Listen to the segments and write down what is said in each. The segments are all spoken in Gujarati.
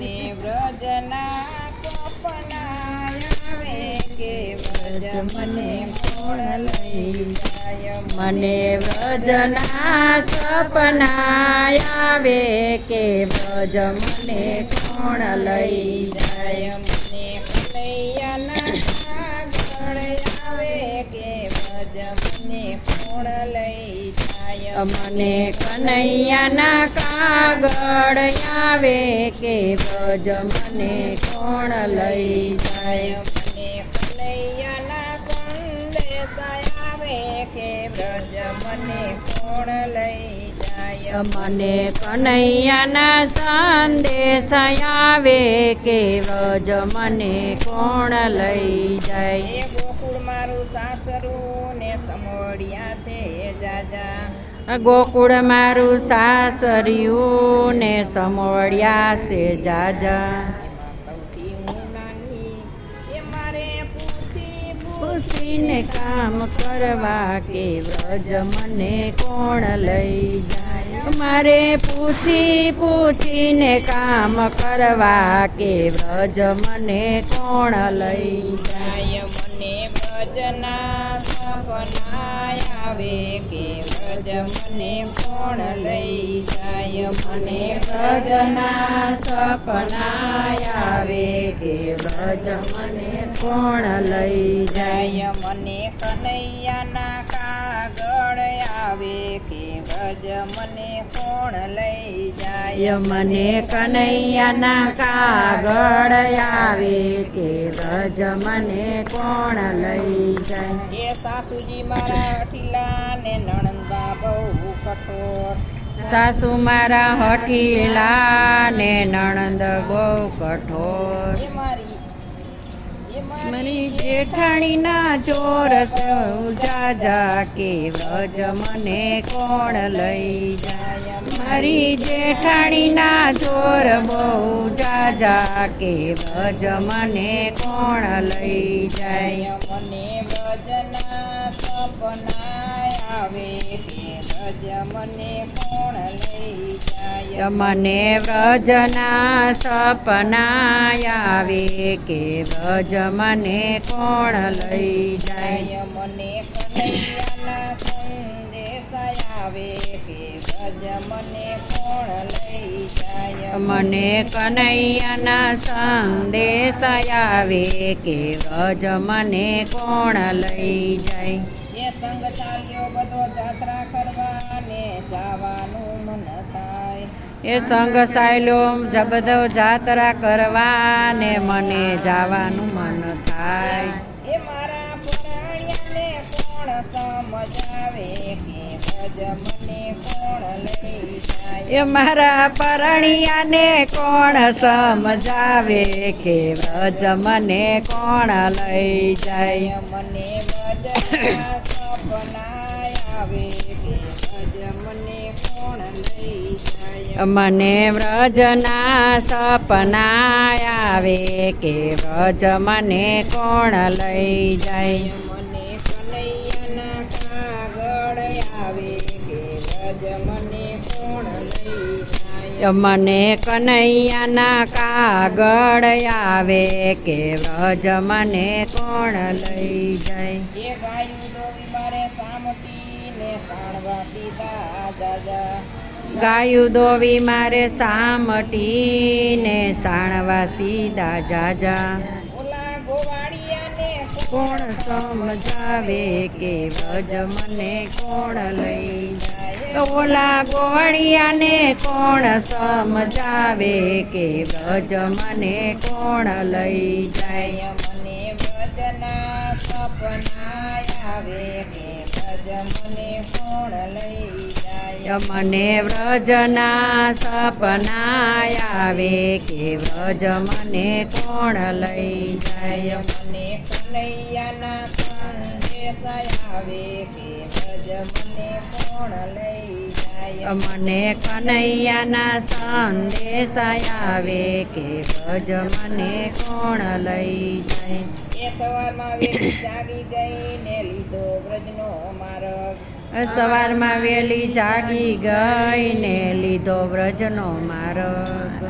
મને વ્રજના આવે કે વ્રજ મને કોણ લઈ જાય મને વ્રજના સપના આવે કે વ્રજ મને કોણ લઈ જાય? જાય મને કનૈયાના કાગળ આવે કે ભજ મને કોણ લઈ જાય? મને કનૈયાના સંદેશ આવે કે ભજ મને કોણ લઈ જાય? મને કનૈયાના સંદેશ આવે કે વ્રજ મને કોણ લઈ જાય? ગોકુળ મારું સાસરું ને સમોડિયા છે જાજા. ગોકુળ મારું સાસરિયું ને સમોળ્યા છે જાજા. પૂછીને કામ કરવા કે વ્રજ મને કોણ લઈ જાય? મારે પૂછી પૂછીને કામ કરવા કે વ્રજ મને કોણ લઈ જાય? મને વ્રજના સપના આવે કે મને કોણ લઈ જાય મને વ્રજના સપના આવે કે ભજ મને કોણ લઈ જાય મને કનૈયાના કાગળ આવે કે ભજ મને કોણ લઈ જાય? ય મને કનૈયાના કાગળ આવે કે રજ મને કોણ લઈ જાય? એ સાસુજી મારા અઠીલા ને નણંદા બહુ કઠોર. સાસુ મારા હઠીલા ને નણંદ બહુ કઠોર. મારી જેઠાણીના ચોર સૌ જાજા કે વ્રજ મને કોણ લઈ જાય? મારી જેઠાણીના ચોર બહુ જાજા કે વ્રજ મને કોણ લઈ જાય? મને વ્રજના સપના આવે મને કોણ લઈ જાય? મને વ્રજના સપના આવે કે વ્રજ મને કોણ લઈ જાય? મને આવે કે વ્રજ મને કોણ લઈ જાય? મને કનૈયાના સંદેશ આવે કે વ્રજ મને કોણ લઈ જાય? સંગ ચાલ્યો બધો જાત્રા કરવા ને મન થાય એ સંગ સાયલો જ બધો જાત્રા કરવા ને મને જવાનું મન થાય એ મારા પરાણિયાને કોણ સમજાવે કે ભજ મને કોણ લઈ જાય? એ મારા પરણિયાને કોણ સમજાવે કે ભજ મને કોણ લઈ જાય? મને ભજ સપના આવે. મને વ્રજના સપના આવે કે વ્રજ મને કોણ લઈ જાય? મને કનૈયાના કાગળ આવે કે વ્રજ મને કોણ લઈ જાય? કનૈયાના કાગળ આવે કે વ્રજ મને કોણ લઈ જાય દીધા દાદા. ગાયું દોવી મારે સામટી ને સાણવા સીધા જાજા ગોવાળિયાને કોણ સમજાવે કે વ્રજ મને કોણ લઈ જાય? ઓલા ગોળિયાને કોણ સમજાવે કે વ્રજ મને કોણ લઈ જાય? મને ભજના સપના આવે કે વ્રજ મને કોણ લઈ જાય મને વ્રજના સપના આવે કે વ્રજ મને કોણ લઈ જાય? મને કનૈયાના સંદેશ આવે કે મને કોણ લઈ જાય? મને કનૈયાના સંદેશ આવે કે વ્રજ મને કોણ લઈ જાય? એક સવારમાં વેલી જાગી ગઈ ને લીધો વ્રજનો માર્ગ. સવારમાં વેલી જાગી ગઈ ને લીધો વ્રજનો માર્ગ.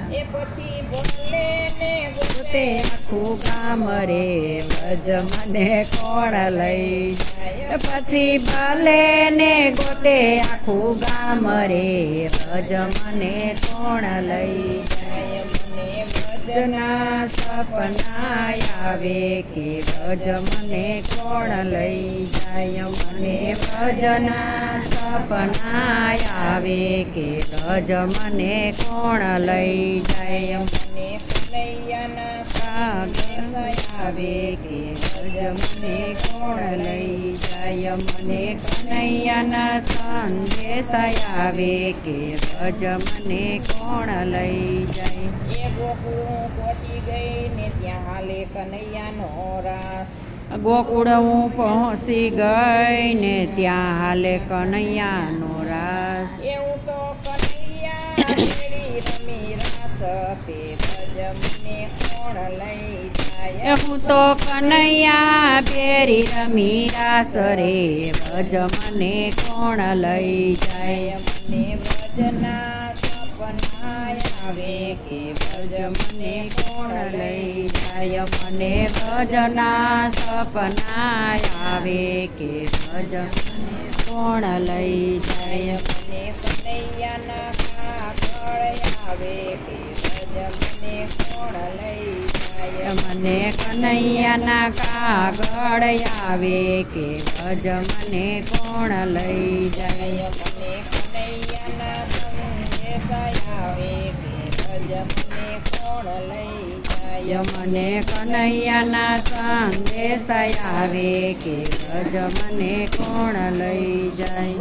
ગોતે આખું ગામ રે ભજ મને કોણ લઈ પછી ભલે ને ગોતે આખું ગામ રે ભજ મને કોણ લઈ જાય? મને ભજના સપના આવે કે ભજ મને કોણ લઈ જાય? મને ભજના સપના આવે કે ભજ મને કોણ લઈ જાય? મને કનૈયાના આવે કે મને કોણ લઈ જાય? મને કનૈયાના સંદેશ આવે કે ભજ મને કોણ લઈ જાય? એ ગોકુળ પહોંચી ગઈ ને ત્યાં હાલે કનૈયાનો રાસ ગોકુળ હું પહોંચી ગઈ ને ત્યાં હાલે કનૈયાનો રાસ એવું તો કનૈયા રમી રાસ તે ભજ મને કોણ લઈ હું તો કનૈયા પેરી રમી રાસ રે, ભજ મને કોણ લઈ જાય? મને ભજના સપના આવે કે ભજ મને કોણ લઈ જાય? મને ભજના સપના આવે કે ભજ કોણ લઈ જાય? મને કનૈયાના કાગળ આવે કે મને કનૈયાના કાગળ આવે કે ભજ મને કોણ લઈ જાય? મને કનૈયાના સંદેશ આવે કે ભજ મને કોણ લઈ જાય? મને કનૈયાના સંદેશ આવે કે ભજ મને કોણ લઈ જાય?